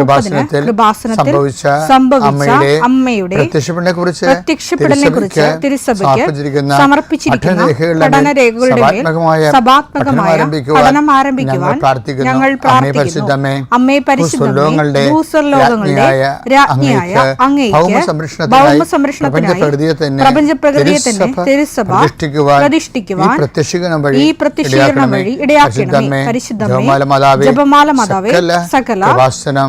മുപ്പതിന് കൃപാസനത്തിൽ സംഭവിച്ച അമ്മയുടെ പ്രത്യക്ഷപ്പെടനെ കുറിച്ച് പ്രത്യക്ഷപ്പെടലിനെ കുറിച്ച് തിരുസഭയ്ക്ക് സമർപ്പിച്ചിരിക്കുന്ന പഠനരേഖകളുടെ മേൽ സഭാത്മകമായ പഠനം ആരംഭിക്കുവാൻ ഞങ്ങൾ പ്രാർത്ഥിക്കുന്നു. അമ്മേ പരിശുദ്ധമേ, ഭൂസ്വർലോകങ്ങളുടെ രാജ്ഞിയായ അങ്ങേക്ക് ഭൗമസംരക്ഷണത്തിനായി പ്രപഞ്ചപ്രകൃതിയെ തന്നെ തിരുസഭ പ്രതിഷ്ഠിക്കുവാൻ ഈ പ്രത്യക്ഷീകരണം വഴി ഇടയാക്കണമേ. പരിശുദ്ധമേ ജപമാല മാതാവേ സകല കൃപാസനം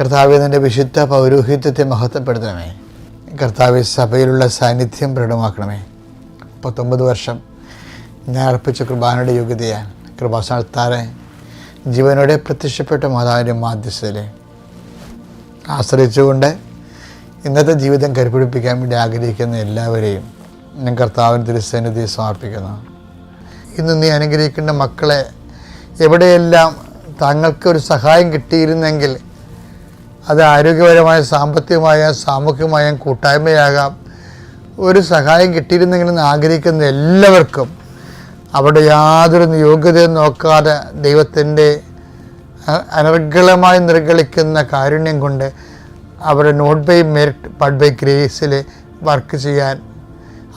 കർത്താവെ നിന്റെ വിശുദ്ധ പൗരോഹിത്യത്തെ മഹത്വപ്പെടുത്തണമേ. കർത്താവ് സഭയിലുള്ള സാന്നിധ്യം പ്രകടമാക്കണമേ. പത്തൊമ്പത് വർഷം ഞാൻ അർപ്പിച്ച കൃപാനയുടെ യോഗ്യതയാൽ കൃപാസ്ഥാനത്താറെ ജീവനോടെ പ്രത്യക്ഷപ്പെട്ട മാതാവിന്റെ മാധ്യസ്ഥതയിലെ ആശ്രയിച്ചുകൊണ്ട് ഇന്നത്തെ ജീവിതം കരുപിടിപ്പിക്കാൻ വേണ്ടി ആഗ്രഹിക്കുന്ന എല്ലാവരെയും ഞാൻ കർത്താവിന് തിരുസന്നിധി സമർപ്പിക്കുന്നു. ഇന്ന് നീ അനുഗ്രഹിക്കേണ്ട മക്കളെ എവിടെയെല്ലാം തങ്ങൾക്ക് ഒരു സഹായം കിട്ടിയിരുന്നെങ്കിൽ അത് ആരോഗ്യപരമായ സാമ്പത്തികമായ സാമൂഹികമായ കൂട്ടായ്മയാകാം. ഒരു സഹായം കിട്ടിയിരുന്നെങ്കിലെന്ന് ആഗ്രഹിക്കുന്ന എല്ലാവർക്കും അവിടെ യാതൊരു യോഗ്യതയും നോക്കാതെ ദൈവത്തിന്റെ അനർഗളമായി നിർഗളിക്കുന്ന കാരുണ്യം കൊണ്ട് അവരുടെ നോട്ട് ബൈ മെറിറ്റ് പഡ് ബൈ ഗ്രേസിൽ വർക്ക് ചെയ്യാൻ.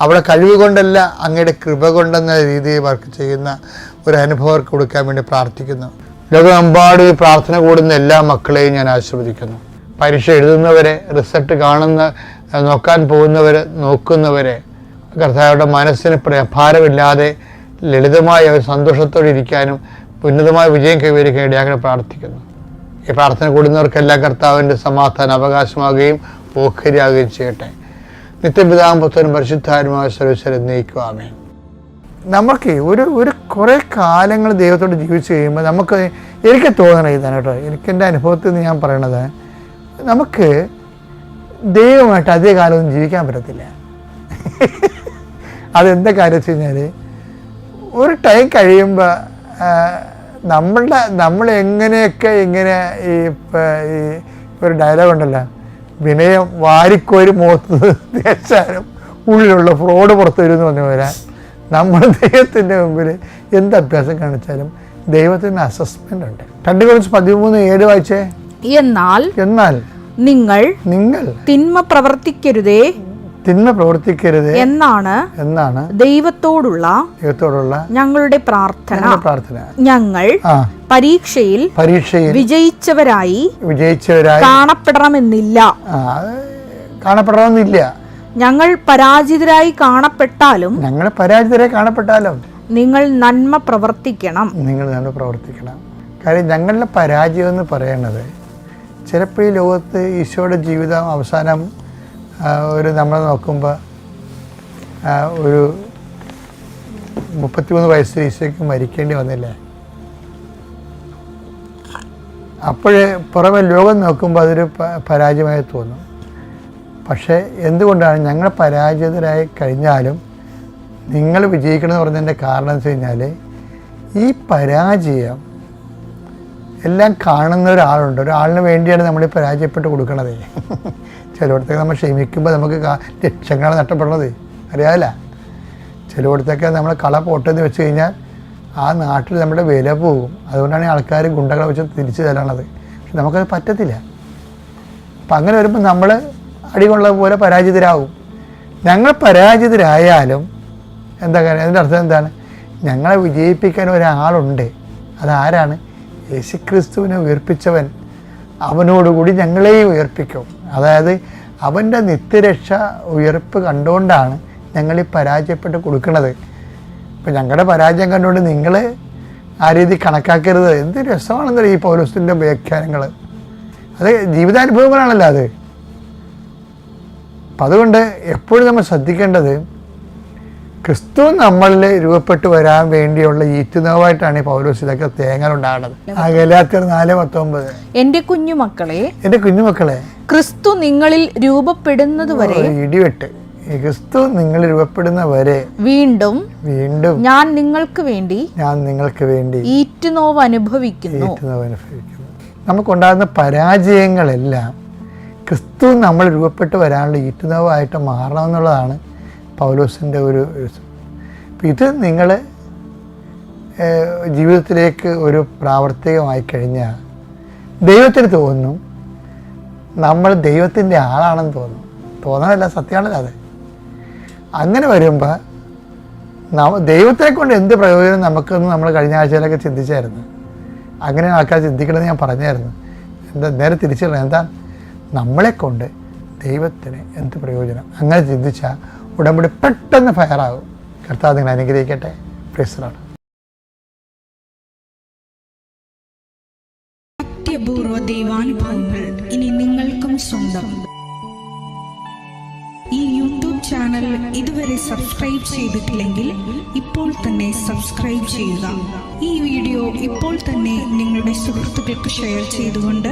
അവിടെ കഴിവ് കൊണ്ടല്ല അങ്ങയുടെ കൃപ കൊണ്ടെന്ന രീതിയിൽ വർക്ക് ചെയ്യുന്ന ഒരു അനുഭവം കൊടുക്കാൻ വേണ്ടി പ്രാർത്ഥിക്കുന്നു. ലോകമെമ്പാടും ഈ പ്രാർത്ഥന കൂടുന്ന എല്ലാ മക്കളെയും ഞാൻ ആശീർവദിക്കുന്നു. പരീക്ഷ എഴുതുന്നവരെ റിസൾട്ട് കാണുന്ന നോക്കാൻ പോകുന്നവരെ നോക്കുന്നവരെ കർത്താവരുടെ മനസ്സിന് പ്രഭാരമില്ലാതെ ലളിതമായി ഒരു സന്തോഷത്തോടെ ഇരിക്കാനും ഉന്നതമായ വിജയം കൈവരിക്കാൻ ഇടയാക്കാൻ പ്രാർത്ഥിക്കുന്നു. ഈ പ്രാർത്ഥന കൂടുന്നവർക്കെല്ലാം കർത്താവിന്റെ സമാധാനം അവകാശമാകുകയും ഓഹരിയാകുകയും ചെയ്യട്ടെ. നിത്യപിതാമ്പത്വനും പരിശുദ്ധാരുമായ സർവീസ് നയിക്കുവാമേ നമുക്ക് ഒരു ഒരു കുറേ കാലങ്ങൾ ദൈവത്തോട് ജീവിച്ച് കഴിയുമ്പോൾ നമുക്ക് എനിക്ക് തോന്നണം ഇതാണ് കേട്ടോ. എനിക്ക് എന്റെ അനുഭവത്തിൽ നിന്ന് ഞാൻ പറയണത് നമുക്ക് ദൈവമായിട്ട് അധിക കാലമൊന്നും ജീവിക്കാൻ പറ്റത്തില്ല. അതെന്താ കാര്യം വെച്ച് കഴിഞ്ഞാൽ ഒരു ടൈം കഴിയുമ്പോൾ നമ്മളുടെ നമ്മൾ എങ്ങനെയൊക്കെ ഇങ്ങനെ ഈ ഈ ഒരു ഡയലോഗ് ഉണ്ടല്ലോ. വിനയം വാരിക്കോരി മുഖത്ത് ഉള്ളിലുള്ള ഫ്രോഡ് പുറത്തു വരുമെന്ന് പറഞ്ഞു വരാൻ നമ്മൾ ദൈവത്തിന്റെ മുമ്പിൽ എന്ത് അഭ്യാസം കാണിച്ചാലും ദൈവത്തിന് അസസ്മെന്റ് ഉണ്ട്. രണ്ട് കുറച്ച് പതിമൂന്ന് ഏഴ് വായിച്ചേ? എന്നാൽ എന്നാൽ നിങ്ങൾ നിങ്ങൾ തിന്മ പ്രവർത്തിക്കരുതേ. തിന്മ പ്രവർത്തിക്കരുത് എന്നാണ് എന്നാണ് ദൈവത്തോടുള്ള ദൈവത്തോടുള്ള ഞങ്ങളുടെ പ്രാർത്ഥന. പ്രാർത്ഥന. ഞങ്ങൾ പരീക്ഷയിൽ പരീക്ഷയിൽ വിജയിച്ചവരായി വിജയിച്ചവരായി കാണപ്പെടണമെന്നില്ല. കാണപ്പെടണമെന്നില്ല. ഞങ്ങൾ പരാജിതരായി കാണപ്പെട്ടാലും ഞങ്ങൾ പരാജിതരായി കാണപ്പെട്ടാലും നിങ്ങൾ നന്മ പ്രവർത്തിക്കണം. നിങ്ങൾ നന്മ പ്രവർത്തിക്കണം. കാര്യം ഞങ്ങളുടെ പരാജയം എന്ന് പറയുന്നത് ചിലപ്പോൾ ഈ ലോകത്ത് ഈശോയുടെ ജീവിതം അവസാനം ഒരു നമ്മൾ നോക്കുമ്പോൾ ഒരു മുപ്പത്തിമൂന്ന് വയസ്സിൽ ഈശോയ്ക്ക് മരിക്കേണ്ടി വന്നില്ലേ? അപ്പോഴേ പുറമെ ലോകം നോക്കുമ്പോൾ അതൊരു പരാജയമായി തോന്നും. പക്ഷേ എന്തുകൊണ്ടാണ് ഞങ്ങൾ പരാജിതരായി കഴിഞ്ഞാലും നിങ്ങൾ വിജയിക്കണമെന്ന് പറഞ്ഞതിന്റെ കാരണം എന്ന് വെച്ച് കഴിഞ്ഞാൽ ഈ പരാജയം എല്ലാം കാണുന്ന ഒരാളുണ്ട്. ഒരാളിന് വേണ്ടിയാണ് നമ്മൾ പരാജയപ്പെട്ട് കൊടുക്കണത്. ചിലയിടത്തൊക്കെ നമ്മൾ ക്ഷമിക്കുമ്പോൾ നമുക്ക് ലക്ഷങ്ങളാണ് നഷ്ടപ്പെടുന്നത്. അറിയാമല്ല ചിലയിടത്തൊക്കെ നമ്മൾ കള പൊട്ടെന്ന് വെച്ച് കഴിഞ്ഞാൽ ആ നാട്ടിൽ നമ്മുടെ വില പോകും. അതുകൊണ്ടാണ് ആൾക്കാർ ഗുണ്ടകളെ വെച്ച് തിരിച്ചു തരണത് പക്ഷെ നമുക്കത് പറ്റത്തില്ല. അപ്പം അങ്ങനെ വരുമ്പോൾ നമ്മൾ അടികൊള്ള പോലെ പരാജിതരാകും ഞങ്ങൾ പരാജിതരായാലും എന്താ കാര്യം? അതിന്റെ അർത്ഥം എന്താണ്? ഞങ്ങളെ വിജയിപ്പിക്കാൻ ഒരാളുണ്ട്. അതാരാണ്? യേശുക്രിസ്തുവിനെ ഉയർപ്പിച്ചവൻ. അവനോടുകൂടി ഞങ്ങളെയും ഉയർപ്പിക്കും. അതായത് അവന്റെ നിത്യരക്ഷ ഉയർപ്പ് കണ്ടുകൊണ്ടാണ് ഞങ്ങൾ ഈ പരാജയപ്പെട്ട് കൊടുക്കുന്നത്. ഇപ്പം ഞങ്ങളുടെ പരാജയം കണ്ടുകൊണ്ട് നിങ്ങൾ ആ രീതി കണക്കാക്കരുത്. എന്ത് രസമാണെന്നറിയ ഈ പൗരസ്തിന്റെ വ്യാഖ്യാനങ്ങൾ. അത് ജീവിതാനുഭവങ്ങളാണല്ലോ അത്. അപ്പം അതുകൊണ്ട് എപ്പോഴും നമ്മൾ ശ്രദ്ധിക്കേണ്ടത് ക്രിസ്തു നമ്മളിൽ രൂപപ്പെട്ടു വരാൻ വേണ്ടിയുള്ള ഈറ്റുനവായിട്ടാണ് ഈ പൗലോസ് ഇതൊക്കെ തേങ്ങലുണ്ടാകുന്നത് ആ ഗലാത്തിയർ നാല് പത്തൊമ്പത്. എന്റെ കുഞ്ഞുമക്കളെ എന്റെ കുഞ്ഞുമക്കളെ ക്രിസ്തു നിങ്ങളിൽ രൂപപ്പെടുന്നത് വരെ ഇടിവെട്ട്. ക്രിസ്തു നിങ്ങൾ രൂപപ്പെടുന്ന വരെ വീണ്ടും വീണ്ടും ഞാൻ നിങ്ങൾക്ക് വേണ്ടി ഞാൻ നിങ്ങൾക്ക് വേണ്ടി ഈറ്റുനോവ് അനുഭവിക്കുന്നു. ഈറ്റുനോവ് അനുഭവിക്കുന്നു. നമുക്കുണ്ടാകുന്ന പരാജയങ്ങളെല്ലാം ക്രിസ്തു നമ്മൾ രൂപപ്പെട്ട് വരാനുള്ള ഈറ്റുനവായിട്ട് മാറണമെന്നുള്ളതാണ് പൗലോസിന്റെ ഒരു ഇത് നിങ്ങൾ ജീവിതത്തിലേക്ക് ഒരു പ്രാവർത്തികമായി കഴിഞ്ഞാൽ ദൈവത്തിന് തോന്നും നമ്മൾ ദൈവത്തിന്റെ ആളാണെന്ന് തോന്നും. തോന്നാനല്ല സത്യമാണല്ലോ അത്. അങ്ങനെ വരുമ്പോൾ നമ്മ ദൈവത്തെ കൊണ്ട് എന്ത് പ്രയോജനം നമുക്കെന്ന് നമ്മൾ കഴിഞ്ഞ ആഴ്ചയിലൊക്കെ ചിന്തിച്ചായിരുന്നു. അങ്ങനെ ആൾക്കാർ ചിന്തിക്കണമെന്ന് ഞാൻ പറഞ്ഞായിരുന്നു. എന്താ നേരെ തിരിച്ചറിയണം എന്താ നമ്മളെ കൊണ്ട് ദൈവത്തിന് എന്ത് പ്രയോജനം? അങ്ങനെ ചിന്തിച്ചാൽ ഉടമ്പടി പെട്ടെന്ന് ഫയറാകും. കർത്താവ് നിങ്ങൾ അനുഗ്രഹിക്കട്ടെ. പ്രേസറാണ് സത്യപൂർവ ദൈവാനുഭവങ്ങൾ ഇനി നിങ്ങൾക്കും സ്വന്തം. ഈ യൂട്യൂബ് ചാനൽ ഇതുവരെ സബ്സ്ക്രൈബ് ചെയ്തിട്ടില്ലെങ്കിൽ ഇപ്പോൾ തന്നെ സബ്സ്ക്രൈബ് ചെയ്യുക. ഈ വീഡിയോ ഇപ്പോൾ തന്നെ നിങ്ങളുടെ സുഹൃത്തുക്കൾക്ക് ഷെയർ ചെയ്തുകൊണ്ട്